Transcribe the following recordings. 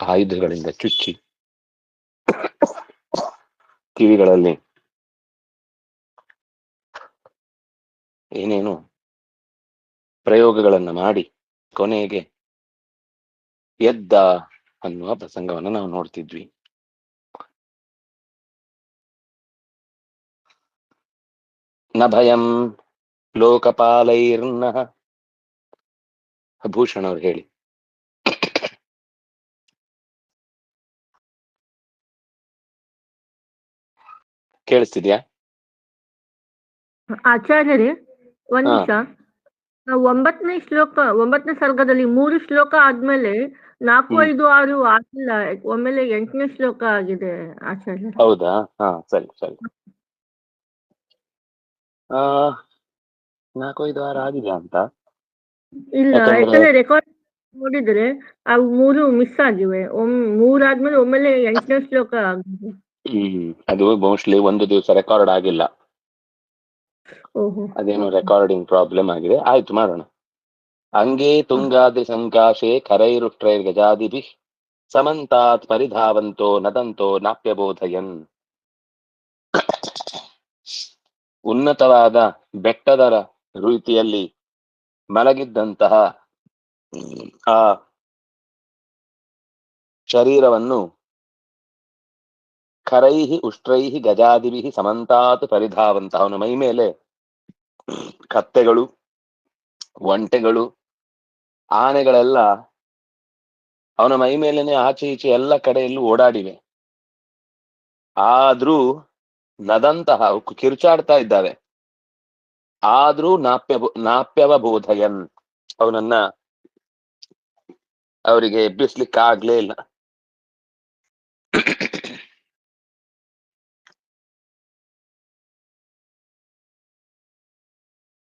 ಆಯುಧಗಳಿಂದ ಚುಚ್ಚಿ ಕಿವಿಗಳಲ್ಲಿ ಏನೇನು ಪ್ರಯೋಗಗಳನ್ನು ಮಾಡಿ ಕೊನೆಗೆ ಎದ್ದ ಅನ್ನುವ ಪ್ರಸಂಗವನ್ನು ನಾವು ನೋಡ್ತಿದ್ವಿ. ನ ಭಯಂ ಲೋಕಪಾಲೈರ್ನ ಭೂಷಣ ಅವ್ರು ಹೇಳಿ. ಕೇಳಿಸ್ತಿದ್ಯಾ? ಆಚಾರ್ಯರೇ ಒಂದ್. ನಿಮಿಷ. ಒಂಬತ್ತನೇ ಶ್ಲೋಕ ಒಂಬತ್ತನೇ ಸರ್ಗದಲ್ಲಿ ಮೂರು ಶ್ಲೋಕ ಆದ್ಮೇಲೆ ನಾಲ್ಕು. ಐದು ಆರು ಆಗಿಲ್ಲ ಒಮ್ಮೆಲೆ ಎಂಟನೇ ಶ್ಲೋಕ ಆಗಿದೆ ಆಚಾರ್ಯ ಹೌದಾ? ಹಾ ಸರಿ ಸರಿ. ಆ ನಾಲ್ಕು ಐದು ಆರು ಆಗಿದೆ ಅಂತ. ಇಲ್ಲ ಯಾಕಂದ್ರೆ- ರೆಕಾರ್ಡ್ ನೋಡಿದ್ರೆ ಅವು ಮೂರು ಮಿಸ್ ಆಗಿವೆ. ಮೂರಾದ್ಮೇಲೆ ಒಮ್ಮೆಲೆ ಎಂಟನೇ ಶ್ಲೋಕ ಆಗಿದೆ. ಹ್ಮ್ ಅದು ಮೋಸ್ಟ್ಲಿ ಒಂದು ದಿವಸ ರೆಕಾರ್ಡ್ ಆಗಿಲ್ಲ. ಅದೇನು ರೆಕಾರ್ಡಿಂಗ್ ಪ್ರಾಬ್ಲಮ್ ಆಗಿದೆ. ಆಯ್ತು ಮಾಡೋಣ. ಅಂಗೇ ತುಂಗಾದ್ರಿ ಸಂಕಾಶೆ ಕರೈರು ಗಜಾದಿಭಿ ಸಮಂತಾತ್ ಪರಿಧಾವಂತೋ ನದಂತೋ ನಾಪ್ಯಬೋಧಯನ್. ಉನ್ನತವಾದ ಬೆಟ್ಟದರ ರೀತಿಯಲ್ಲಿ ಮಲಗಿದ್ದಂತಹ ಆ ಶರೀರವನ್ನು ಖರೈಹಿ ಉಷ್ಟ್ರೈಹಿ ಗಜಾದಿಭಿ ಸಮಂತಾತ್ ಪರಿಧಾವಂತ. ಅವನ ಮೈ ಮೇಲೆ ಕತ್ತೆಗಳು, ಒಂಟೆಗಳು, ಆನೆಗಳೆಲ್ಲ ಅವನ ಮೈ ಮೇಲೇನೆ ಆಚೆ ಈಚೆ ಎಲ್ಲ ಕಡೆಯಲ್ಲೂ ಓಡಾಡಿವೆ. ಆದ್ರೂ ನದಂತಹ ಕಿರುಚಾಡ್ತಾ ಇದ್ದಾವೆ. ಆದ್ರೂ ನಾಪ್ಯ ನಾಪ್ಯವ ಬೋಧಯನ್ ಅವನನ್ನ ಅವರಿಗೆ ಎಬ್ಬಿಸ್ಲಿಕ್ಕಾಗ್ಲೇ ಇಲ್ಲ.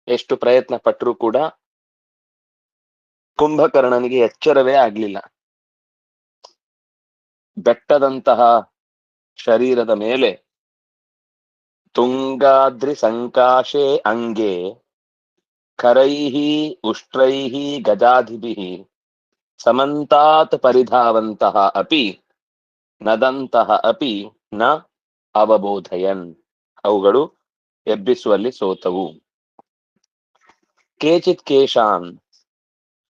ಎಷ್ಟು ಪ್ರಯತ್ನ ಪಟ್ಟರೂ ಕೂಡ ಕುಂಭಕರ್ಣನಿಗೆ ಎಚ್ಚರವೇ ಆಗ್ಲಿಲ್ಲ. ಬೆಟ್ಟದಂತಹ ಶರೀರದ ಮೇಲೆ ತುಂಗಾದ್ರಿ ಸಂಕಾಶೆ ಅಂಗೆ ಕರೈಹಿ ಉಷ್ಟ್ರೈಹಿ ಗಜಾಧಿಭಿ ಸಮಂತಾತ್ ಪರಿಧಾವಂತಹ ಅಪಿ ನದಂತಹ ಅಪಿ ನ ಅವಬೋಧಯನ್. ಅವುಗಳು ಎಬ್ಬಿಸುವಲ್ಲಿ ಸೋತವು. ಕೇಚಿತ್ ಕೇಶಾನ್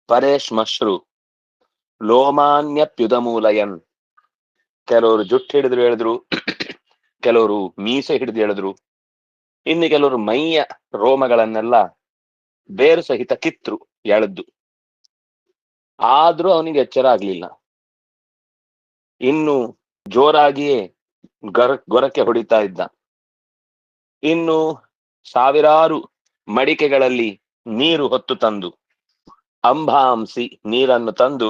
ಪರೇಶ್ಮಶ್ರು ಲೋಮಾನ್ಯಪ್ಯುದಮೂಲಯನ್ ಕೆಲವರು ಜುಟ್ಟು ಹಿಡಿದ್ರು ಹೇಳಿದ್ರು, ಕೆಲವರು ಮೀಸೆ ಹಿಡಿದು ಹೇಳಿದ್ರು, ಇನ್ನು ಕೆಲವರು ಮೈಯ ರೋಮಗಳನ್ನೆಲ್ಲ ಬೇರು ಸಹಿತ ಕಿತ್ರು ಎಳೆದ್ದು ಆದ್ರೂ ಅವನಿಗೆ ಎಚ್ಚರ ಆಗ್ಲಿಲ್ಲ. ಇನ್ನು ಜೋರಾಗಿಯೇ ಗರ, ಗೊರಕೆ ಹೊಡಿತಾ ಇದ್ದ. ಇನ್ನು ಸಾವಿರಾರು ಮಡಿಕೆಗಳಲ್ಲಿ ನೀರು ಹೊತ್ತು ತಂದು ಅಂಬಾಂಸಿ ನೀರನ್ನು ತಂದು,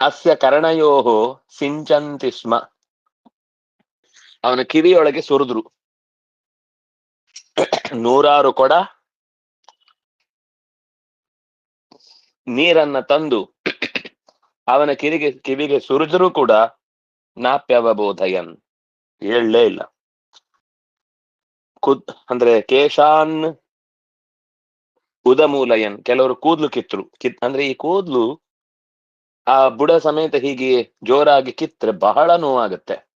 ಅಸ್ಯ ಕರ್ಣಯೋಹೋ ಸಿಂಚಂತಿ ಸ್ಮ. ಅವನ ಕಿವಿಯೊಳಗೆ ಸುರಿದ್ರು. ನೂರಾರು ಕೊಡ, ನೀರನ್ನ ತಂದು, ಅವನ ಕಿವಿಗೆ ಕಿವಿಗೆ ಸುರಿದ್ರೂ ಕೂಡ ನಾಪ್ಯವಬೋಧಯನ್. ಹೇಳಲೇ ಇಲ್ಲ. ಕುದ್, ಅಂದ್ರೆ ಕೇಶಾನ್ ಉದಮೂಲಯನ್, ಕೆಲವರು ಕೂದ್ಲು ಕಿತ್ರು ಕಿತ್, ಅಂದ್ರೆ ಈ ಕೂದ್ಲು ಆ ಬುಡ ಸಮೇತ ಹೀಗೆ ಜೋರಾಗಿ ಕಿತ್ರೆ ಬಹಳ ನೋವಾಗತ್ತೆ.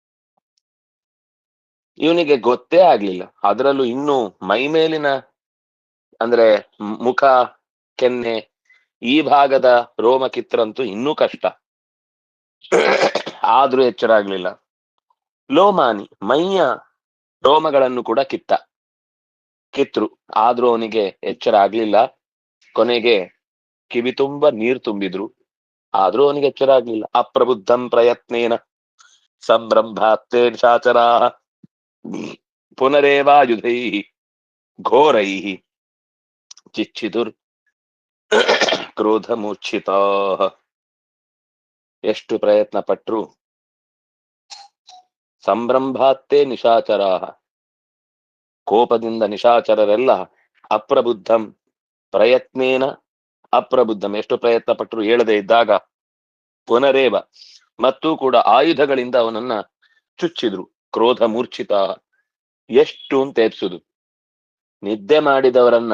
ಇವನಿಗೆ ಗೊತ್ತೇ ಆಗ್ಲಿಲ್ಲ. ಅದರಲ್ಲೂ ಇನ್ನು ಮೈ ಮೇಲಿನ, ಅಂದ್ರೆ ಮುಖ, ಕೆನ್ನೆ, ಈ ಭಾಗದ ರೋಮ ಕಿತ್ರಂತೂ ಇನ್ನೂ ಕಷ್ಟ. ಆದ್ರೂ ಎಚ್ಚರ ಆಗ್ಲಿಲ್ಲ. ಲೋಮಾನಿ ಮೈಯ ರೋಮಗಳನ್ನು ಕೂಡ ಕಿತ್ತ. ಕಿತ್ರು ಆದ್ರೂ ಅವನಿಗೆ ಎಚ್ಚರ ಆಗ್ಲಿಲ್ಲ. ಕೊನೆಗೆ ಕಿವಿ ತುಂಬಾ ನೀರ್ ತುಂಬಿದ್ರು. ಆದ್ರೂ ಅವನಿಗೆ ಎಚ್ಚರ ಆಗ್ಲಿಲ್ಲ. ಅಪ್ರಬುದ್ಧಂ ಪ್ರಯತ್ನೇನ ಸಂಭ್ರಂಭಾತ್ತೇ ಶಾಚರ ಪುನರೇವಾಯುಧೈ ಘೋರೈ ಚಿಚ್ಚಿದುರ್ ಕ್ರೋಧ ಮೂರ್ಛಿತ ಎಷ್ಟು ಪ್ರಯತ್ನ ಪಟ್ರು ಸಂಭ್ರಂಭಾತ್ತೇ ನಿಶಾಚರ ಕೋಪದಿಂದ ನಿಶಾಚರರೆಲ್ಲ ಅಪ್ರಬುದ್ಧಂ. ಪ್ರಯತ್ನೇನ ಅಪ್ರಬುದ್ಧಂ. ಎಷ್ಟು ಪ್ರಯತ್ನ ಪಟ್ಟರು ಹೇಳದೇ ಇದ್ದಾಗ ಪುನರೇವ. ಮತ್ತು ಕೂಡ ಆಯುಧಗಳಿಂದ ಅವನನ್ನ ಚುಚ್ಚಿದ್ರು. ಕ್ರೋಧ ಮೂರ್ಛಿತ ಎಷ್ಟು ಅಂತ ಎಬ್ಸುದು. ನಿದ್ದೆ ಮಾಡಿದವರನ್ನ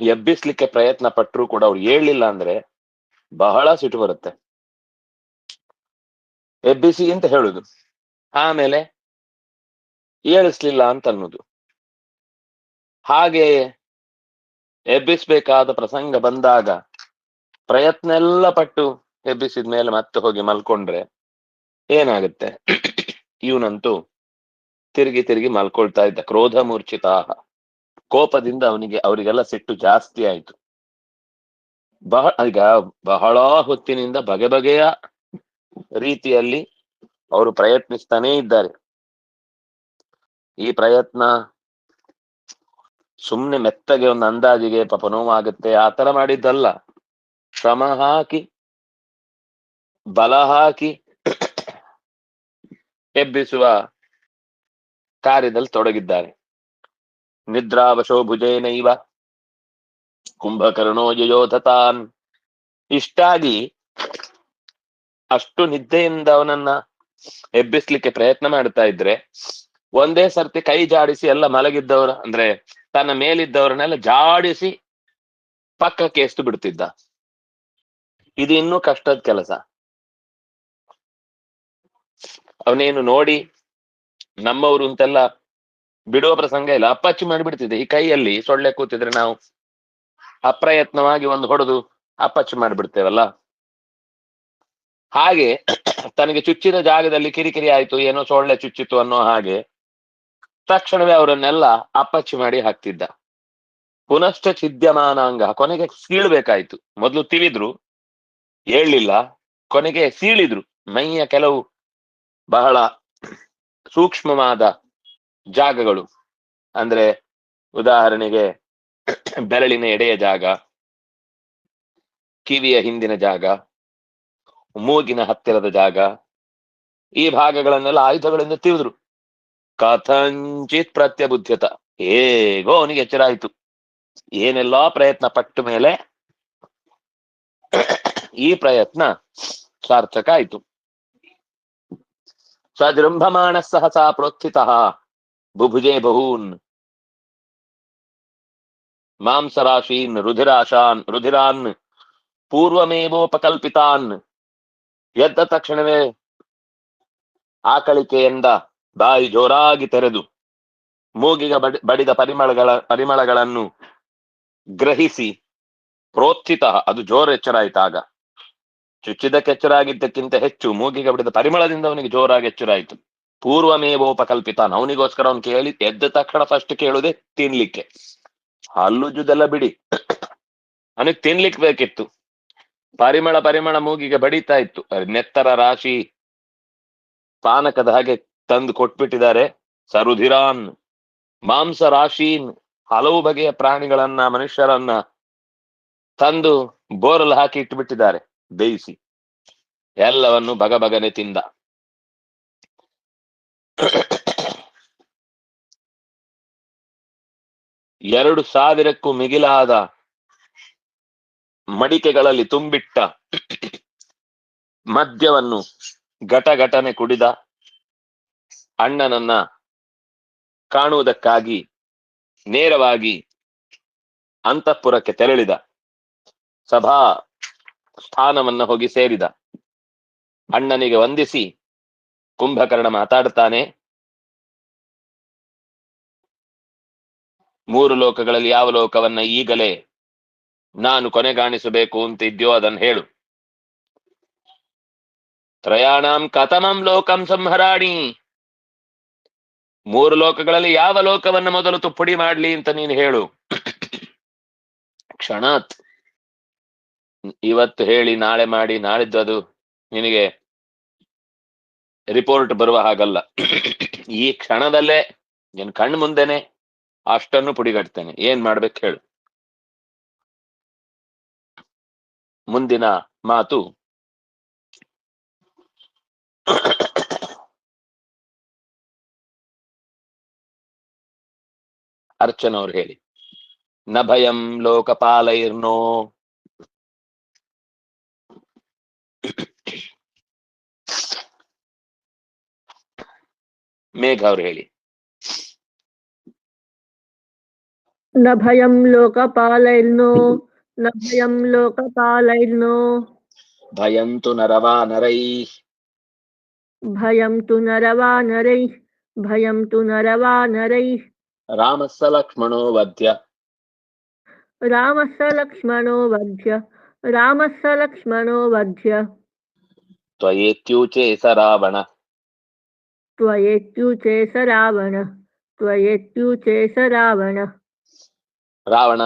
ಎಬ್ಬಿಸ್ಲಿಕ್ಕೆ ಪ್ರಯತ್ನ ಪಟ್ಟರು ಕೂಡ ಅವ್ರು ಹೇಳಲಿಲ್ಲ ಅಂದ್ರೆ ಬಹಳ ಸಿಟ್ಟು ಬರುತ್ತೆ. ಎಬ್ಬಿಸಿ ಅಂತ ಹೇಳುದು. ಆಮೇಲೆ ಏಳಿಸ್ಲಿಲ್ಲ ಅಂತ ಅನ್ನೋದು. ಹಾಗೆ ಎಬ್ಬಿಸ್ಬೇಕಾದ ಪ್ರಸಂಗ ಬಂದಾಗ ಪ್ರಯತ್ನ ಎಲ್ಲ ಪಟ್ಟು ಎಬ್ಬಿಸಿದ ಮೇಲೆ ಮತ್ತೆ ಹೋಗಿ ಮಲ್ಕೊಂಡ್ರೆ ಏನಾಗುತ್ತೆ? ಇವನಂತೂ ತಿರುಗಿ ತಿರುಗಿ ಮಲ್ಕೊಳ್ತಾ ಇದ್ದ ಕ್ರೋಧ ಮೂರ್ಛಿತ ಕೋಪದಿಂದ ಅವನಿಗೆ ಅವರಿಗೆಲ್ಲ ಸಿಟ್ಟು ಜಾಸ್ತಿ ಆಯ್ತು. ಬಹಳ ಈಗ ಬಹಳ ಹೊತ್ತಿನಿಂದ ಬಗೆ ಬಗೆಯ ರೀತಿಯಲ್ಲಿ ಅವರು ಪ್ರಯತ್ನಿಸ್ತಾನೇ ಇದ್ದಾರೆ. ಈ ಪ್ರಯತ್ನ ಸುಮ್ನೆ ಮೆತ್ತಗೆ ಒಂದು ಅಂದಾಜಿಗೆ ಪಾಪ ನೋವಾಗುತ್ತೆ ಆ ಮಾಡಿದ್ದಲ್ಲ. ಶ್ರಮ ಹಾಕಿ, ಬಲ ಹಾಕಿ ಎಬ್ಬಿಸುವ ಕಾರ್ಯದಲ್ಲಿ ತೊಡಗಿದ್ದಾರೆ. ನಿದ್ರಾವಶೋ ಭುಜೇನೈವ ಕುಂಭಕರ್ಣೋ ಯಯೋಧತಾನ್. ಇಷ್ಟಾಗಿ ಅಷ್ಟು ನಿದ್ದೆಯಿಂದ ಅವನನ್ನ ಎಬ್ಬಿಸ್ಲಿಕ್ಕೆ ಪ್ರಯತ್ನ ಮಾಡ್ತಾ ಇದ್ರೆ ಒಂದೇ ಸರ್ತಿ ಕೈ ಜಾಡಿಸಿ ಎಲ್ಲ ಮಲಗಿದ್ದವ್ರ, ಅಂದ್ರೆ ತನ್ನ ಮೇಲಿದ್ದವರನ್ನೆಲ್ಲ ಜಾಡಿಸಿ ಪಕ್ಕಕ್ಕೆ ಎಷ್ಟು ಬಿಡ್ತಿದ್ದ. ಇದು ಇನ್ನೂ ಕಷ್ಟದ ಕೆಲಸ. ಅವನೇನು ನೋಡಿ ನಮ್ಮವರು ಅಂತೆಲ್ಲ ಬಿಡುವ ಪ್ರಸಂಗ ಇಲ್ಲ. ಅಪ್ಪಚ್ಚಿ ಮಾಡಿಬಿಡ್ತಿದ್ದೆ. ಈ ಕೈಯಲ್ಲಿ ಸೊಳ್ಳೆ ಕೂತಿದ್ರೆ ನಾವು ಅಪ್ರಯತ್ನವಾಗಿ ಒಂದು ಹೊಡೆದು ಅಪ್ಪಚ್ಚಿ ಮಾಡಿಬಿಡ್ತೇವಲ್ಲ? ಹಾಗೆ ತನಗೆ ಚುಚ್ಚಿದ ಜಾಗದಲ್ಲಿ ಕಿರಿಕಿರಿ ಆಯ್ತು, ಏನೋ ಸೊಳ್ಳೆ ಚುಚ್ಚಿತು ಅನ್ನೋ ಹಾಗೆ ತಕ್ಷಣವೇ ಅವರನ್ನೆಲ್ಲ ಅಪ್ಪಚ್ಚಿ ಮಾಡಿ ಹಾಕ್ತಿದ್ದ. ಪುನಶ್ಚ ಛಿದ್ಯಮಾನಾಂಗ ಕೊನೆಗೆ ಸೀಳ್ಬೇಕಾಯ್ತು. ಮೊದಲು ತಿಳಿದ್ರು, ಹೇಳಲಿಲ್ಲ, ಕೊನೆಗೆ ಸೀಳಿದ್ರು. ಮೈಯ ಕೆಲವು ಬಹಳ ಸೂಕ್ಷ್ಮವಾದ ಜಾಗಗಳು. ಅಂದ್ರೆ ಉದಾಹರಣೆಗೆ ಬೆರಳಿನ ಎಡೆಯ ಜಾಗ, ಕಿವಿಯ ಹಿಂದಿನ ಜಾಗ, ಮೂಗಿನ ಹತ್ತಿರದ ಜಾಗ, ಈ ಭಾಗಗಳನ್ನೆಲ್ಲ ಆಯುಧಗಳಿಂದ ತಿಳಿದ್ರು. ಕಥಂಚಿತ್ ಪ್ರತ್ಯಬುದ್ಧತ. ಹೇಗೋ ಅವನಿಗೆ ಎಚ್ಚರ ಏನೆಲ್ಲಾ ಪ್ರಯತ್ನ ಪಟ್ಟ ಮೇಲೆ ಈ ಪ್ರಯತ್ನ ಸಾರ್ಥಕ ಆಯ್ತು. ಸಜೃಂಭಮಾಣ ಸಹಸಾ ಪ್ರೋತ್ಥಿತ ಬುಭುಜೆ ಬಹೂನ್. ಮಾಂಸರಾಶೀನ್ ರುಧಿರಾಶಾನ್ ರುಧಿರಾನ್ ಪೂರ್ವಮೇವೋಪಕಲ್ಪಿತಾನ್. ಎದ್ದ ತಕ್ಷಣವೇ ಆಕಳಿಕೆಯಿಂದ ಬಾಯಿ ಜೋರಾಗಿ ತೆರೆದು ಮೂಗಿಗೆ ಬಡಿ, ಬಡಿದ ಪರಿಮಳಗಳ, ಪರಿಮಳಗಳನ್ನು ಗ್ರಹಿಸಿ ಪ್ರೋತ್ಸಿತ. ಅದು ಜೋರ ಎಚ್ಚರ ಆಯ್ತಾಗ ಚುಚ್ಚಿದಕ್ಕೆ ಎಚ್ಚರ ಆಗಿದ್ದಕ್ಕಿಂತ ಹೆಚ್ಚು ಮೂಗಿಗೆ ಬಡಿದ ಪರಿಮಳದಿಂದ ಅವನಿಗೆ ಜೋರಾಗಿ ಎಚ್ಚರ ಆಯ್ತು ಪೂರ್ವಮೇವೋಪಕಲ್ಪಿತಾನ್ ಅವನಿಗೋಸ್ಕರ ಅವನು ಕೇಳಿ, ಎದ್ದ ತಕ್ಷಣ ಫಸ್ಟ್ ಕೇಳುದೇ ತಿನ್ಲಿಕ್ಕೆ. ಹಲ್ಲುಜುದೆಲ್ಲ ಬಿಡಿ. ಅವನಿಗೆ ತಿನ್ಲಿಕ್ಕೆ ಬೇಕಿತ್ತು. ಪರಿಮಳ ಪರಿಮಳ ಮೂಗಿಗೆ ಬಡಿತಾ ಇತ್ತು. ನೆತ್ತರ ರಾಶಿ ಪಾನಕದ ಹಾಗೆ ತಂದು ಕೊಟ್ಬಿಟ್ಟಿದ್ದಾರೆ. ಸರುಧಿರಾನ್ ಮಾಂಸ ರಾಶೀನ್ ಹಲವು ಬಗೆಯ ಪ್ರಾಣಿಗಳನ್ನ, ಮನುಷ್ಯರನ್ನ ತಂದು ಬೋರಲ್ ಹಾಕಿ ಇಟ್ಟುಬಿಟ್ಟಿದ್ದಾರೆ ಬೇಯಿಸಿ. ಎಲ್ಲವನ್ನು ಬಗಬಗನೆ ತಿಂದ. ಎರಡು ಸಾವಿರಕ್ಕೂ ಮಿಗಿಲಾದ ಮಡಿಕೆಗಳಲ್ಲಿ ತುಂಬಿಟ್ಟ ಮದ್ಯವನ್ನು ಘಟಘಟನೆ ಕುಡಿದ. ಅಣ್ಣನನ್ನ ಕಾಣುವುದಕ್ಕಾಗಿ ನೇರವಾಗಿ ಅಂತಃಪುರಕ್ಕೆ ತೆರಳಿದ. ಸಭಾ ಸ್ಥಾನವನ್ನ ಹೋಗಿ ಸೇರಿದ. ಅಣ್ಣನಿಗೆ ವಂದಿಸಿ ಕುಂಭಕರ್ಣ ಮಾತಾಡ್ತಾನೆ ಮೂರು ಲೋಕಗಳಲ್ಲಿ ಯಾವ ಲೋಕವನ್ನ ಈಗಲೇ ನಾನು ಕೊನೆಗಾಣಿಸಬೇಕು ಅಂತಿದ್ಯೋ ಅದನ್ನು ಹೇಳು. ತ್ರಯಾಣಂ ಕಥಮಂ ಲೋಕಂ ಸಂಹರಾಣಿ. ಮೂರು ಲೋಕಗಳಲ್ಲಿ ಯಾವ ಲೋಕವನ್ನ ಮೊದಲು ತುಪ್ಪುಡಿ ಮಾಡ್ಲಿ ಅಂತ ನೀನು ಹೇಳು. ಕ್ಷಣಾತ್ ಇವತ್ತು ಹೇಳಿ, ನಾಳೆ ಮಾಡಿ, ನಾಳಿದ್ದು ಅದು ನಿನಗೆ ರಿಪೋರ್ಟ್ ಬರುವ ಹಾಗಲ್ಲ. ಈ ಕ್ಷಣದಲ್ಲೇ ನಿನ್ ಕಣ್ಣು ಮುಂದೆನೆ ಅಷ್ಟನ್ನು ಪುಡಿಗಟ್ತೇನೆ. ಏನ್ ಮಾಡ್ಬೇಕು ಹೇಳು. ಮುಂದಿನ ಮಾತು. ಅರ್ಚನವ್ರು ಹೇಳಿ. ನ ಭಯಂ ಲೋಕಪಾಲೈರ್ನೋ. ಮೇಘ ಅವ್ರು ಹೇಳಿ. ನ ಭಯಂ ಲೋಕಪಾಲೈರ್ನೋ. ನ ಭಯಂ ಲೋಕಪಾಲೈರ್ನೋ. ಭಯಂತು ನರವಾನರೈ ಭಯಂ ತು ನರವಾನರೈಃ ಭಯಂ ತು ನರವಾನರೈಃ ರಾಮಸ್ಸ ಲಕ್ಷ್ಮಣೋ ವಧ್ಯ ರಾಮಃ ಸ ಲಕ್ಷ್ಮಣೋ ವಧ್ಯ ರಾಮಃ ಸ ಲಕ್ಷ್ಮಣೋ ವಧ್ಯ ತ್ವಯೇತ್ಯೂಚೆ ಸ ರಾವಣ ತ್ವಯೇತ್ಯುಚೇ ಸ ರಾವಣ ತ್ವಯೇತ್ಯುಚೇ ಸ ರಾವಣ ರಾವಣ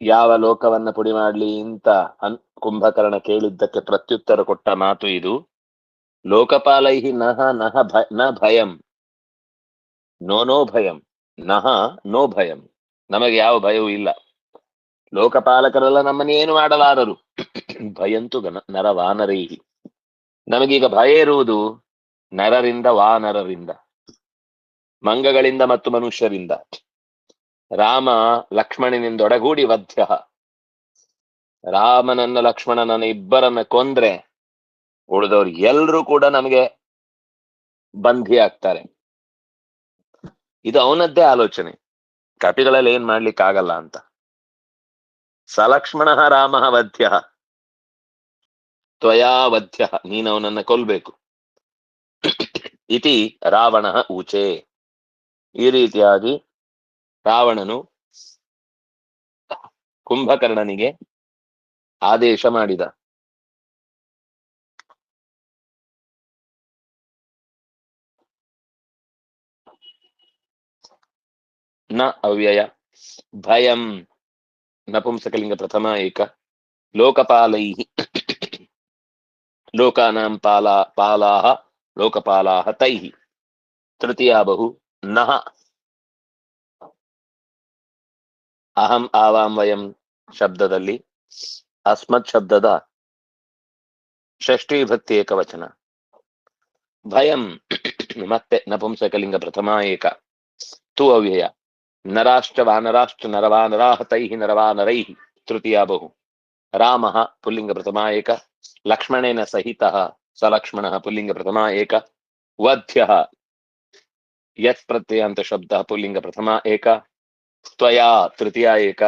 ಯಾವ ಲೋಕವನ್ನ ಪುಡಿ ಮಾಡ್ಲಿ ಅಂತ ಅನ್ ಕುಂಭಕರ್ಣ ಕೇಳಿದ್ದಕ್ಕೆ ಪ್ರತ್ಯುತ್ತರ ಕೊಟ್ಟ ಮಾತು ಇದು ಲೋಕಪಾಲೈಹಿ ನಹ ನಹ ಭ ನ ಭಯಂ ನೋ ನೋ ಭಯಂ, ನಹ ನೋ ಭಯಂ. ನಮಗೆ ಯಾವ ಭಯವೂ ಇಲ್ಲ. ಲೋಕಪಾಲಕರೆಲ್ಲ ನಮ್ಮನ್ನು ಏನು ಮಾಡಲಾರರು? ಭಯಂತು ಗನ ನರ ವಾನರೈಹಿ ನಮಗೀಗ ಭಯ ಇರುವುದು ನರರಿಂದ, ವಾನರರಿಂದ, ಮಂಗಗಳಿಂದ ಮತ್ತು ಮನುಷ್ಯರಿಂದ. ರಾಮ ಲಕ್ಷ್ಮಣನಿಂದೊಡಗೂಡಿ ವಧ್ಯ. ರಾಮನನ್ನ ಲಕ್ಷ್ಮಣನನ್ನ ಇಬ್ಬರನ್ನ ಕೊಂದ್ರೆ ಉಳಿದವ್ರು ಎಲ್ರೂ ಕೂಡ ನಮಗೆ ಬಂಧಿ ಆಗ್ತಾರೆ ಇದು ಅವನದ್ದೇ ಆಲೋಚನೆ. ಕಪಿಗಳಲ್ಲಿ ಏನ್ ಮಾಡ್ಲಿಕ್ಕಾಗಲ್ಲ ಅಂತ. ಸಲಕ್ಷ್ಮಣ ರಾಮ ವಧ್ಯ. ತ್ವಯಾ ವಧ್ಯ. ನೀನು ಅವನನ್ನ ಕೊಲ್ಬೇಕು. ಇತಿ ರಾವಣ ಊಚೆ. ಈ ರೀತಿಯಾಗಿ ರಾವಣನು ಕುಂಭಕರ್ಣನಿಗೆ ಆದೇಶ ಮಾಡಿದ. ನ ಅವ್ಯಯ. ಭಯಂ. ನಪುಂಸಕಲಿಂಗ ಪ್ರಥಮ ಏಕ. ಲೋಕಪಾಲೈ ಲೋಕಾನಾಂ ಪಾಲಾ, ಪಾಲಾಹ, ಲೋಕಪಾಲಾಹ ತೈಃ ತೃತೀಯ ಬಹು, ನಹ. ಅಹಂ ಆವಾಂ ವಯಂ ಶಬ್ದದಲ್ಲಿ. ಅಸ್ಮತ್ ಶಬ್ದದ ಷಷ್ಠಿ ಭಕ್ತಿ ಏಕವಚನ. ಭಯಂ. ಮತ್ತೆ ನಪುಂಸಕಲಿಂಗ ಪ್ರಥಮ ಏಕ. ತು ಅವ್ಯಯ. ನರಾಶ್ಚ ವಾನರಾಶ್ಚ ನರವಾನರಾಹ ತೈಃ ನರವಾನರೈಃ ತೃತೀಯ ಬಹು ರಾಮಃ ಪುಲ್ಲಿಂಗ ಪ್ರಥಮ ಏಕ ಲಕ್ಷ್ಮಣೇನ ಸಹಿತಃ ಸ ಲಕ್ಷ್ಮಣಃ ಪುಲ್ಲಿಂಗ ಪ್ರಥಮ ಏಕ ವಧ್ಯಃ ಯತ್ ಪ್ರತ್ಯಯಾಂತ ಶಬ್ದಃ ಪುಲ್ಲಿಂಗ ಪ್ರಥಮ ಏಕ ತ್ವಯಾ ತೃತೀಯ ಏಕ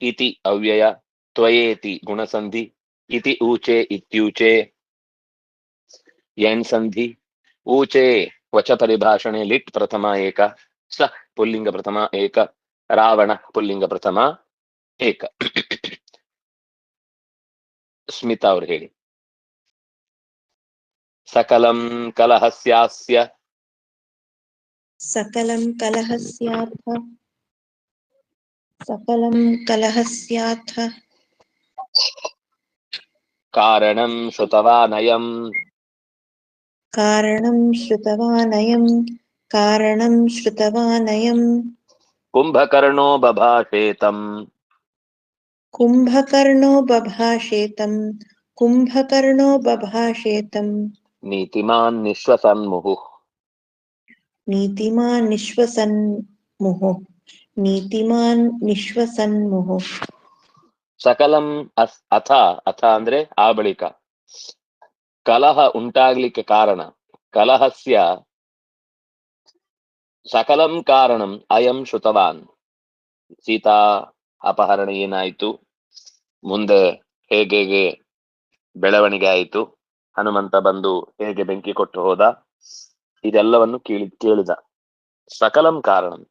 ಇತಿ ಅವ್ಯಯ ತ್ವಯೇತಿ ಗುಣಸಂಧಿ ಇತಿ ಊಚೆ ಇತ್ಯೂಚೆ ಯಣ್ ಸಂಧಿ ಊಚೆ ವಚ ಪರಿಭಾಷಣೆ ಲಿಟ್ ಪ್ರಥಮ ಏಕ ಸ ಪುಲ್ಲಿಂಗ ಪ್ರಥಮ ಏಕ ರಾವಣ ಪುಲ್ಲಿಂಗ ಪ್ರಥಮ ಏಕ ಸ್ಮಿತಾ ಅವ್ರು ಹೇಳಿ ಸಕಲಂ ಕಲಹಸ್ಯಾಸ್ಯ सकलं कलहस्याथ सकलं कलहस्याथ ಕಾರಣಂ ಶ್ರುತವಾನಯಂ कारणं श्रुतवानयं कारणं श्रुतवानयं ಕುಂಭಕರ್ಣೋ ಬಭಾಷೇತಂ कुम्भकर्णो बभाषेतं कुम्भकर्णो बभाषेतं ನೀತಿಮಾನ್ ನಿಶ್ವಸನ್ಮುಹು नीतिमान् निःश्वसन्मुहुः नीतिमान् निःश्वसन्मुहुः ಸಕಲಂ ಅಸ್ ಅಥ ಅಥ ಅಂದ್ರೆ ಆ ಬಳಿಕ ಕಲಹ ಉಂಟಾಗ್ಲಿಕ್ಕೆ ಕಾರಣ ಕಲಹಸ್ಯ ಸಕಲಂ ಕಾರಣಂ ಅಯಂ ಶ್ರುತವಾನ್. ಸೀತಾ ಅಪಹರಣ ಏನಾಯಿತು ಮುಂದೆ ಹೇಗೆ ಬೆಳವಣಿಗೆ ಆಯಿತು? ಹನುಮಂತ ಬಂದು ಹೇಗೆ ಬೆಂಕಿ ಕೊಟ್ಟು ಹೋದ? ಇದೆಲ್ಲವನ್ನು ಕೇಳಿ ಕೇಳಿದ. ಸಕಲಂ ಕಾರಣಂ.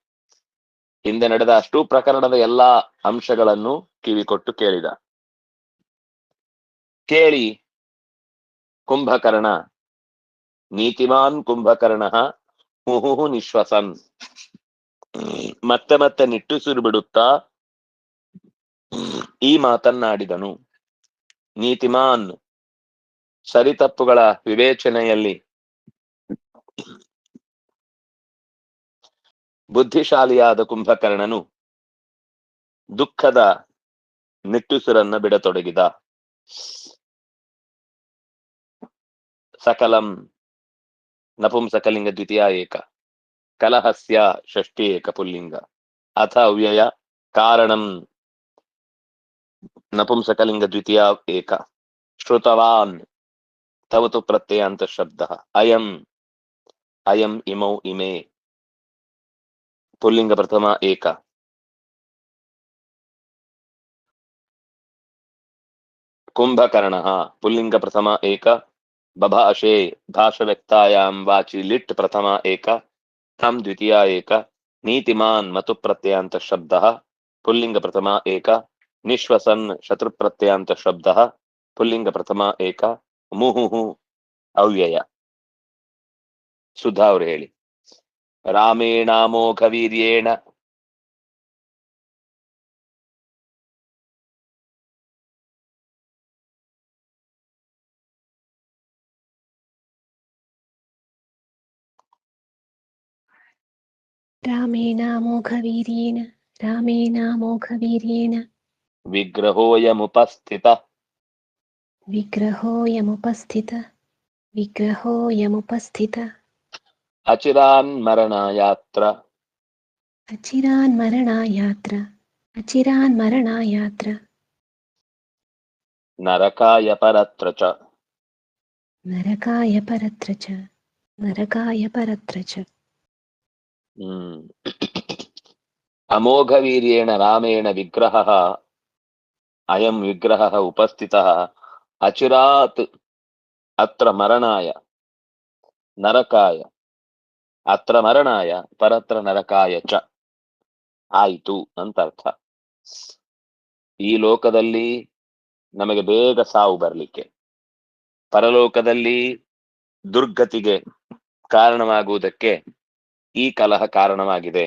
ಹಿಂದೆ ನಡೆದ ಅಷ್ಟು ಪ್ರಕರಣದ ಎಲ್ಲಾ ಅಂಶಗಳನ್ನು ಕಿವಿಕೊಟ್ಟು ಕೇಳಿದ. ಕೇಳಿ, ಕುಂಭಕರ್ಣ. ನೀತಿಮಾನ್ ಕುಂಭಕರ್ಣ ಮುಹುಹು ನಿಶ್ವಸನ್. ಮತ್ತೆ ಮತ್ತೆ ನಿಟ್ಟುಸಿರು ಬಿಡುತ್ತಾ, ಈ ಮಾತನ್ನಾಡಿದನು. ನೀತಿಮಾನ್ ಸರಿ ತಪ್ಪುಗಳ ವಿವೇಚನೆಯಲ್ಲಿ ಬುದ್ಧಿಶಾಲಿಯಾದ ಕುಂಭಕರ್ಣನು ದುಃಖದ ನಿಟ್ಟುಸಿರನ್ನ ಬಿಡತೊಡಗಿದ. ಸಕಲಂ ನಪುಂಸಕಲಿಂಗ ದ್ವಿತೀಯ ಏಕ ಕಲಹಸ್ಯ ಷಷ್ಠಿ ಏಕ ಪುಲ್ಲಿಂಗ ಅಥ ಅವ್ಯಯ ಕಾರಣಂ ನಪುಂಸಕಲಿಂಗ ದ್ವಿತೀಯ ಏಕ ಶ್ರುತವಾನ್ ತವತು ಪ್ರತ್ಯಯಾಂತ ಶಬ್ದ ಅಯಂ ಅಯಂ ಇಮೌ ಇಮೆ ಪುಲ್ಲಿಂಗ ಪ್ರಥಮ ಬಭಾಷೆ ಭಾಷವ್ಯಕ್ತಾಯಾಂ ವಾಚಿ ಲಿಟ್ ಪ್ರಥಮ ಏಕ ಥಂ ದ್ವಿತೀಯ ಏಕ ನೀತಿಮಾನ್ ಮತು ಪ್ರತ್ಯಯಾಂತ ಶಬ್ದ ಪುಲ್ಲಿಂಗ ಪ್ರಥಮ ಏಕ ನಿಶ್ವಸನ್ ಶತ್ರು ಪ್ರತ್ಯಯಾಂತ ಶಬ್ದ ಪುಲ್ಲಿಂಗ ಪ್ರಥಮ ಏಕ ಮುಹುಹು ಅವ್ಯಯ ಸುಧಾ ಅವರು ಹೇಳಿ। ರಾಮೇಣಾಮೋಘ रामेणामोघवीरेण रामेणामोघवीरेण। विग्रहोऽयमुपस्थितः। विग्रहोऽयमुपस्थित। विग्रहोऽयमुपस्थित। अचिरान्मरणायात्र अचिरान्मरणायात्र अचिरान्मरणायात्र नरकाय परत्र च। नरकाय परत्र च। नरकाय परत्र च। ಹ್ಮ್. ಅಮೋಘವೀರ್ಯೇಣ ರಾಮೇಣ ವಿಗ್ರಹ, ಅಯಂ ವಿಗ್ರಹ ಉಪಸ್ಥಿತ, ಅಚಿರಾತ್ ಅತ್ರ ಮರಣಾಯ, ನರಕಾಯ, ಅತ್ರ ಮರಣಾಯ, ಪರತ್ರ ನರಕಾಯ ಚ. ಆಯಿತು ಅಂತ ಅರ್ಥ. ಈ ಲೋಕದಲ್ಲಿ ನಮಗೆ ಬೇಗ ಸಾವು ಬರಲಿಕ್ಕೆ. ಪರಲೋಕದಲ್ಲಿ ದುರ್ಗತಿಗೆ ಕಾರಣವಾಗುವುದಕ್ಕೆ ಈ ಕಲಹ ಕಾರಣವಾಗಿದೆ.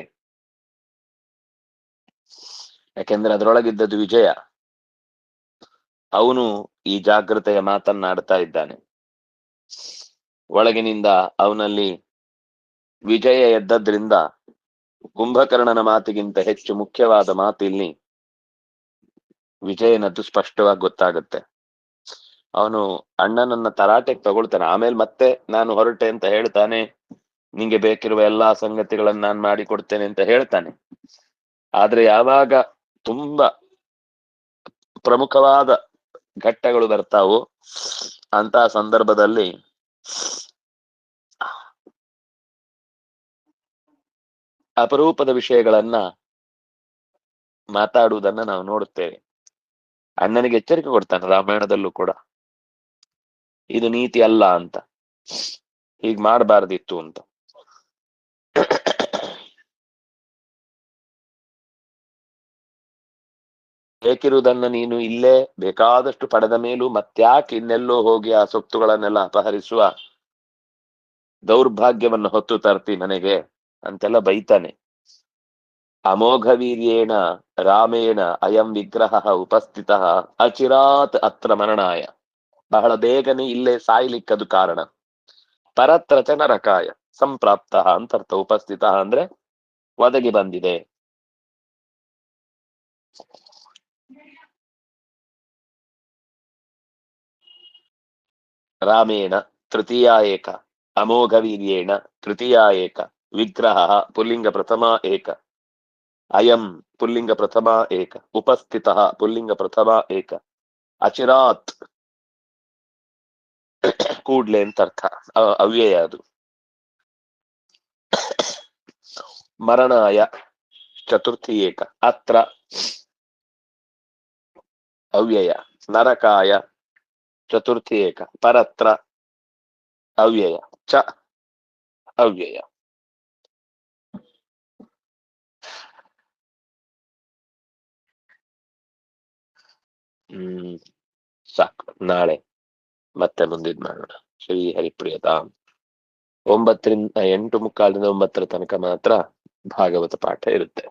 ಯಾಕೆಂದ್ರೆ ಅದರೊಳಗಿದ್ದದ್ದು ವಿಜಯ. ಅವನು ಈ ಜಾಗ್ರತೆಯ ಮಾತನ್ನಾಡ್ತಾ ಇದ್ದಾನೆ. ಒಳಗಿನಿಂದ ಅವನಲ್ಲಿ ವಿಜಯ ಎದ್ದದ್ರಿಂದ ಕುಂಭಕರ್ಣನ ಮಾತಿಗಿಂತ ಹೆಚ್ಚು ಮುಖ್ಯವಾದ ಮಾತು ಇಲ್ಲಿ ವಿಜಯನದ್ದು ಸ್ಪಷ್ಟವಾಗಿ ಗೊತ್ತಾಗುತ್ತೆ. ಅವನು ಅಣ್ಣನನ್ನ ತರಾಟೆಗೆ ತಗೊಳ್ತಾನೆ. ಆಮೇಲೆ ಮತ್ತೆ ನಾನು ಹೊರಟೆ ಅಂತ ಹೇಳ್ತಾನೆ. ನಿಂಗೆ ಬೇಕಿರುವ ಎಲ್ಲಾ ಸಂಗತಿಗಳನ್ನ ನಾನು ಮಾಡಿಕೊಡ್ತೇನೆ ಅಂತ ಹೇಳ್ತಾನೆ. ಆದ್ರೆ ಯಾವಾಗ ತುಂಬಾ ಪ್ರಮುಖವಾದ ಘಟ್ಟಗಳು ಬರ್ತಾವೋ ಅಂತ ಸಂದರ್ಭದಲ್ಲಿ ಅಪರೂಪದ ವಿಷಯಗಳನ್ನ ಮಾತಾಡುವುದನ್ನ ನಾವು ನೋಡುತ್ತೇವೆ. ಅಣ್ಣನಿಗೆ ಎಚ್ಚರಿಕೆ ಕೊಡ್ತಾನೆ, ರಾಮಾಯಣದಲ್ಲೂ ಕೂಡ. ಇದು ನೀತಿ ಅಲ್ಲ ಅಂತ. ಹೀಗ್ ಮಾಡಬಾರ್ದಿತ್ತು ಅಂತ. ಬೇಕಿರುವುದನ್ನ ನೀನು ಇಲ್ಲೇ ಬೇಕಾದಷ್ಟು ಪಡೆದ ಮೇಲೂ ಮತ್ಯಾಕೆ ಇನ್ನೆಲ್ಲೋ ಹೋಗಿ ಆ ಸೊತ್ತುಗಳನ್ನೆಲ್ಲ ಅಪಹರಿಸುವ ದೌರ್ಭಾಗ್ಯವನ್ನು ಹೊತ್ತು ತರ್ತಿ ಮನೆಗೆ ಅಂತೆಲ್ಲ ಬೈತಾನೆ. ಅಮೋಘ ವೀರ್ಯೇಣ ರಾಮೇಣ ಅಯಂ ವಿಗ್ರಹ ಉಪಸ್ಥಿತ ಅಚಿರಾತ್ ಅತ್ರ ಮರಣಾಯ ಬಹಳ ಬೇಗನೆ ಇಲ್ಲೇ ಸಾಯ್ಲಿಕ್ಕದು ಕಾರಣ. ಪರತ್ರ ಚ ನರಕಾಯ ಸಂಪ್ರಾಪ್ತ ಅಂತರ್ಥ ಉಪಸ್ಥಿತ ಅಂದ್ರೆ ಒದಗಿ ಬಂದಿದೆ. ರಾಮೇಣ ತೃತೀಯ ಏಕ ಅಮೋಘವೀರ್ಯೇಣ ತೃತೀಯ ಏಕ ವಿಗ್ರಹ ಪುಲ್ಲಿಂಗ ಪ್ರಥಮ ಏಕ ಅಯಂ ಪುಲ್ಲಿಂಗ ಪ್ರಥಮ ಏಕ ಉಪಸ್ಥಿತ ಪುಲ್ಲಿಂಗ ಪ್ರಥಮ ಏಕ ಅಚಿರಾತ್ ಕೂಡ್ಲೆ ಅಂತ ಅರ್ಥ ಅವ್ಯಯ ಅದು। ಮರಣಾಯ ಚತುರ್ಥಿ ಏಕ ಅತ್ರ ಅವ್ಯಯ ನರಕಾಯ ಚತುರ್ಥಿ ಏಕ ಪರತ್ರ ಅವ್ಯಯ ಚ ಅವ್ಯಯ ಹ್ಮ್ ಸಾಕು ನಾಳೆ ಮತ್ತೆ ಮುಂದಿದ್ ಮಾಡೋಣ ಶ್ರೀ ಹರಿಪ್ರಿಯತ ಒಂಬತ್ತರಿಂದ ಎಂಟು ಮುಕ್ಕಾಲಿಂದ ಒಂಬತ್ತರ ತನಕ ಮಾತ್ರ ಭಾಗವತ ಪಾಠ ಇರುತ್ತೆ